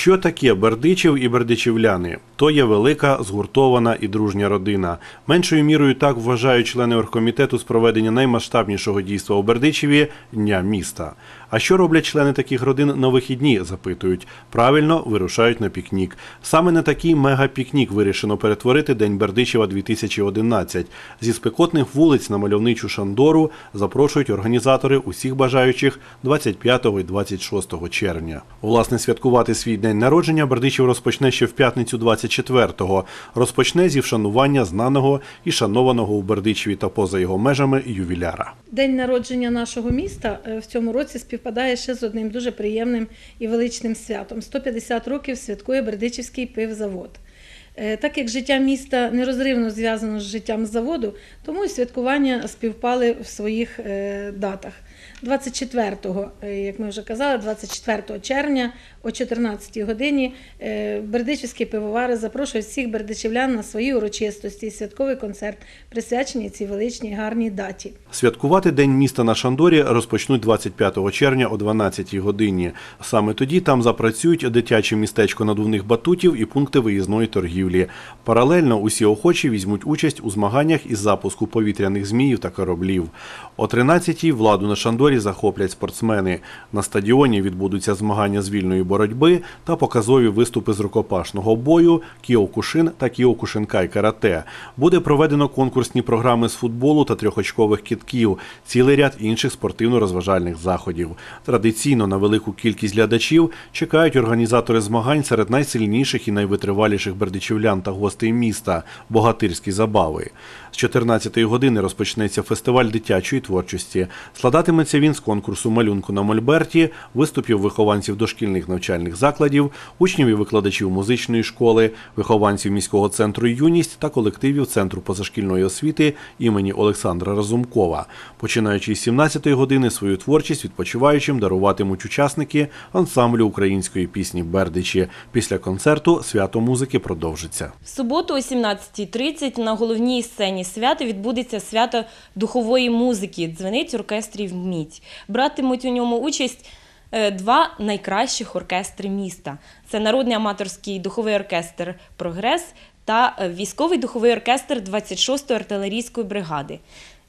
Що таке Бердичів і бердичівляни? То є велика, згуртована і дружня родина. Меншою мірою так вважають члени оргкомітету з проведення наймасштабнішого дійства у Бердичеві Дня міста. А що роблять члени таких родин на вихідні? запитують. Правильно вирушають на пікнік. Саме на такий мегапікнік вирішено перетворити День Бердичева 2011. Зі спекотних вулиць на мальовничу Шандору запрошують організатори усіх бажаючих 25 і 26 червня. Власне, святкувати свій день народження Бердичів розпочне ще в п'ятницю 24-го. Розпочне зі вшанування знаного і шанованого у Бердичеві та поза його межами ювіляра. День народження нашого міста е, в цьому році співпадає ще з одним дуже приємним і величним святом. 150 років святкує Бердичівський пивзавод. Е, Так як життя міста нерозривно зв'язано з життям заводу, тому і святкування співпали в своїх е, датах. 24-го, е, як ми вже казали, 24 червня о 14 годині е, бердичівські пивовари запрошують всіх бердичівлян на свої урочистості і святковий концерт, присвячений цій величній гарній даті. Святкувати День міста на Шандорі розпочнуть 25 червня о 12 годині. Саме тоді там запрацюють дитяче містечко надувних батутів і пункти виїзної торгівлі. Паралельно усі охочі візьмуть участь у змаганнях із запуску повітряних зміїв та кораблів. О 13-й владу на Шандорі захоплять спортсмени. На стадіоні відбудуться змагання з вільної боротьби та показові виступи з рукопашного бою, кіокушин та кіокушинкай карате. Буде проведено конкурсні програми з футболу та трьохочкових кітків, цілий ряд інших спортивно-розважальних заходів. Традиційно на велику кількість глядачів чекають організатори змагань серед найсильніших і найвитриваліших бердичівлян та гостей міста богатирські забави. З 14-ї години розпочнеться фестиваль дитячої творчості. Складатиметься він з конкурсу малюнку на мольберті, виступів вихованців дошкільних навчальних закладів, учнів і викладачів музичної школи, вихованців міського центру юність та колективів Центру позашкільної освіти імені Олександра Разумкова. Починаючи з 17-ї години свою творчість відпочиваючим даруватимуть учасники ансамблю української пісні Бердичі. Після концерту свято музики продовжиться. В суботу о 17.30 на головній сцені свята відбудеться свято духової музики. Дзвенить оркестрів мідь. Братимуть у ньому участь е, два найкращих оркестри міста: це народний аматорський духовий оркестр Прогрес та е, військовий духовий оркестр 26-ї артилерійської бригади.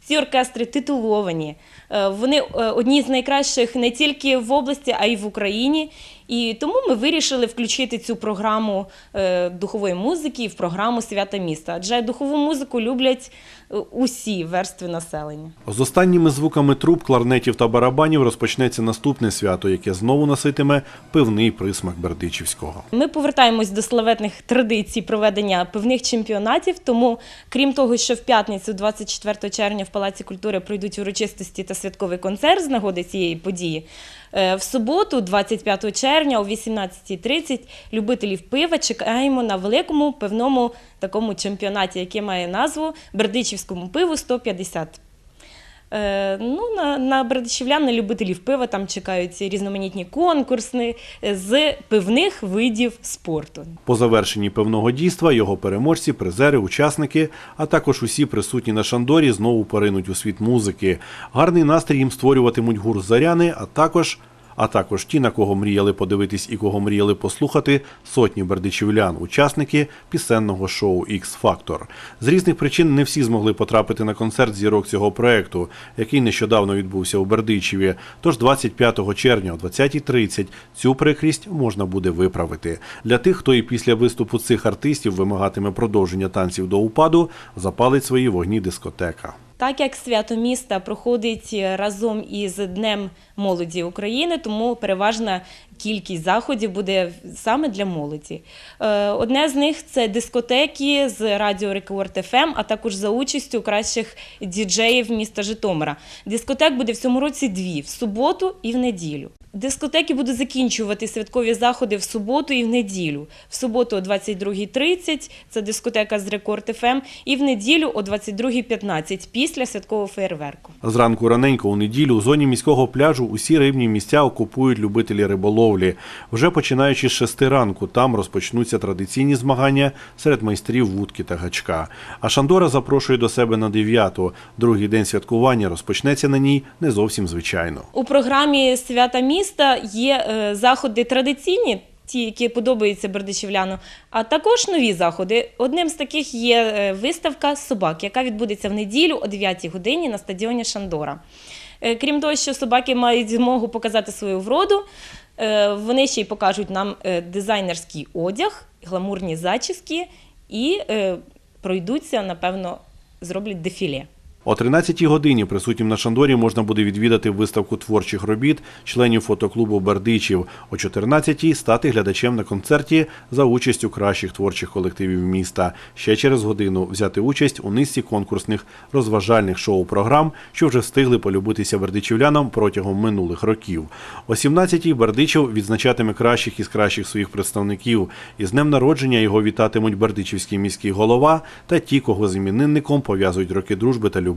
Ці оркестри титуловані. Е, Вони одні з найкращих не тільки в області, а й в Україні. І тому ми вирішили включити цю програму е, духової музики в програму свята міста. Адже духову музику люблять е, усі верстви населення. З останніми звуками труб, кларнетів та барабанів розпочнеться наступне свято, яке знову носитиме пивний присмак Бердичівського. Ми повертаємось до славетних традицій проведення певних чемпіонатів. Тому, крім того, що в п'ятницю, 24 червня, в Палаці культури пройдуть урочистості та святковий концерт з нагоди цієї події. Е, В суботу, 25 червня, о 18.30, любителів пива чекаємо на великому пивному такому чемпіонаті, який має назву Бердичівському пиву 150. Е, ну, на, на бердичівлян, на любителів пива там чекають різноманітні конкурси е, з пивних видів спорту. По завершенні певного дійства його переможці, призери, учасники, а також усі присутні на Шандорі знову поринуть у світ музики. Гарний настрій їм створюватимуть гурзаряни, а також. А також ті, на кого мріяли подивитись і кого мріяли послухати, сотні бердичівлян, учасники пісенного шоу X Factor. З різних причин не всі змогли потрапити на концерт зірок цього проекту, який нещодавно відбувся у Бердичеві. Тож 25 червня о 20.30 цю прикрість можна буде виправити. Для тих, хто і після виступу цих артистів вимагатиме продовження танців до упаду, запалить свої вогні дискотека. Так як свято міста проходить разом із Днем молоді України, тому переважна кількість заходів буде саме для молоді. Е, Одне з них це дискотеки з радіо Рекорд ФМ, а також за участю кращих діджеїв міста Житомира. Дискотек буде в цьому році дві в суботу і в неділю. Дискотеки будуть закінчувати святкові заходи в суботу і в неділю. В суботу о 22.30 це дискотека з Рекорд ФМ, і в неділю о 22.15 після святкового фейерверку. Зранку раненько у неділю у зоні міського пляжу усі рибні місця окупують любителі риболовлі. Вже починаючи з шести ранку, там розпочнуться традиційні змагання серед майстрів вудки та гачка. А Шандора запрошує до себе на дев'яту. Другий день святкування розпочнеться на ній не зовсім звичайно. У програмі свята міста є е, заходи традиційні. ті, які подобаються бердичівляну, а також нові заходи. Одним з таких є е, виставка собак, яка відбудеться в неділю о 9 годині на стадіоні Шандора. Е, Крім того, що собаки мають змогу показати свою вроду, вони ще й покажуть нам дизайнерський одяг, гламурні зачіски і пройдуться, напевно, зроблять дефіле. О 13-й годині присутнім на Шандорі можна буде відвідати виставку творчих робіт членів фотоклубу Бердичів. О 14-й стати глядачем на концерті за участю кращих творчих колективів міста. Ще через годину взяти участь у низці конкурсних розважальних шоу-програм, що вже встигли полюбитися бердичівлянам протягом минулих років. О 17-й Бердичів відзначатиме кращих із кращих своїх представників. Із днем народження його вітатимуть Бердичівський міський голова та ті, кого з іменинником пов'язують роки дружби та любові.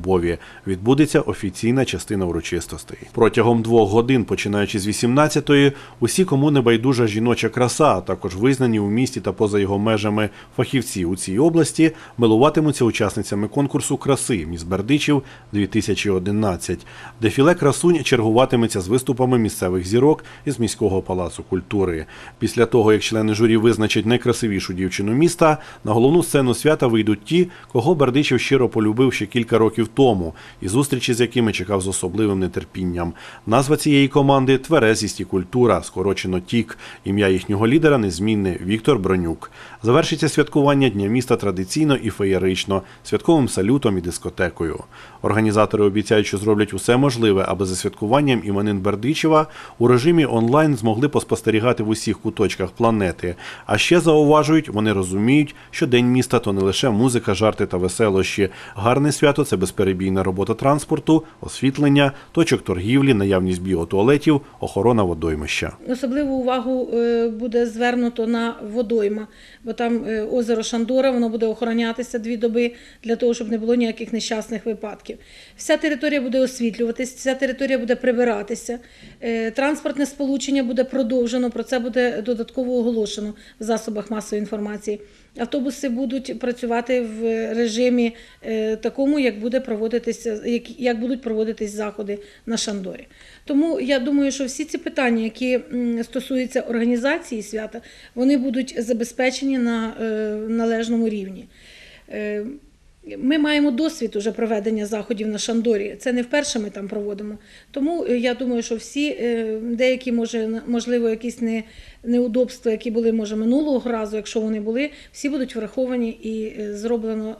Відбудеться офіційна частина урочистостей. Протягом двох годин, починаючи з 18-ї, усі, кому не байдужа жіноча краса, а також визнані у місті та поза його межами фахівці у цій області, милуватимуться учасницями конкурсу краси «Міс Бердичів 2011. Дефіле красунь чергуватиметься з виступами місцевих зірок із міського палацу культури. Після того, як члени журі визначать найкрасивішу дівчину міста, на головну сцену свята вийдуть ті, кого Бердичів щиро полюбив ще кілька років тому, і зустрічі з якими чекав з особливим нетерпінням. Назва цієї команди Тверезість і культура, скорочено ТІК. Ім'я їхнього лідера незмінне Віктор Бронюк. Завершиться святкування Дня міста традиційно і феєрично, святковим салютом і дискотекою. Організатори обіцяють, що зроблять усе можливе, аби за святкуванням іменин Бердичева у режимі онлайн змогли поспостерігати в усіх куточках планети. А ще зауважують, вони розуміють, що День міста то не лише музика, жарти та веселощі. Гарне свято це безперебійна робота транспорту, освітлення, точок торгівлі, наявність біотуалетів, охорона водоймища. Особливу увагу е, буде звернуто на водойма, бо там е, озеро Шандора, воно буде охоронятися дві доби для того, щоб не було ніяких нещасних випадків. Вся територія буде освітлюватися, вся територія буде прибиратися. Е, Транспортне сполучення буде продовжено, про це буде додатково оголошено в засобах масової інформації. Автобуси будуть працювати в режимі е, такому, як буде проводитися, як, як будуть проводитись заходи на Шандорі. Тому я думаю, що всі ці питання, які стосуються організації свята, вони будуть забезпечені на е, належному рівні. Ми маємо досвід уже проведення заходів на Шандорі. Це не вперше ми там проводимо. Тому е, я думаю, що всі е, деякі, може, можливо, якісь не, неудобства, які були може минулого разу, якщо вони були, всі будуть враховані і е, зроблено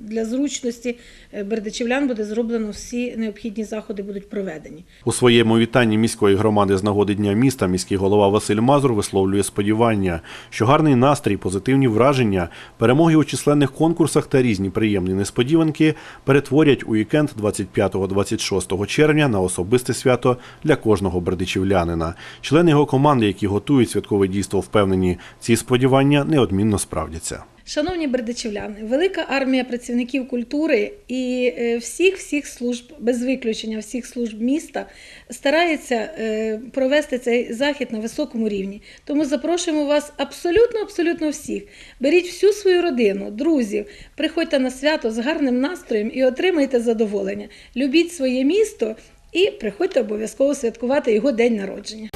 для зручності бердичівлян буде зроблено всі необхідні заходи будуть проведені. У своєму вітанні міської громади з нагоди Дня міста міський голова Василь Мазур висловлює сподівання, що гарний настрій, позитивні враження, перемоги у численних конкурсах та різні приємні несподіванки перетворять у вікенд 25-26 червня на особисте свято для кожного бердичівлянина. Члени його команди, які готують святкове дійство, впевнені, ці сподівання неодмінно справдяться. Шановні бердичівляни, велика армія працівників культури і е, всіх всіх служб, без виключення всіх служб міста, старається е, провести цей захід на високому рівні. Тому запрошуємо вас абсолютно, абсолютно всіх. Беріть всю свою родину, друзів, приходьте на свято з гарним настроєм і отримайте задоволення. Любіть своє місто і приходьте обов'язково святкувати його день народження.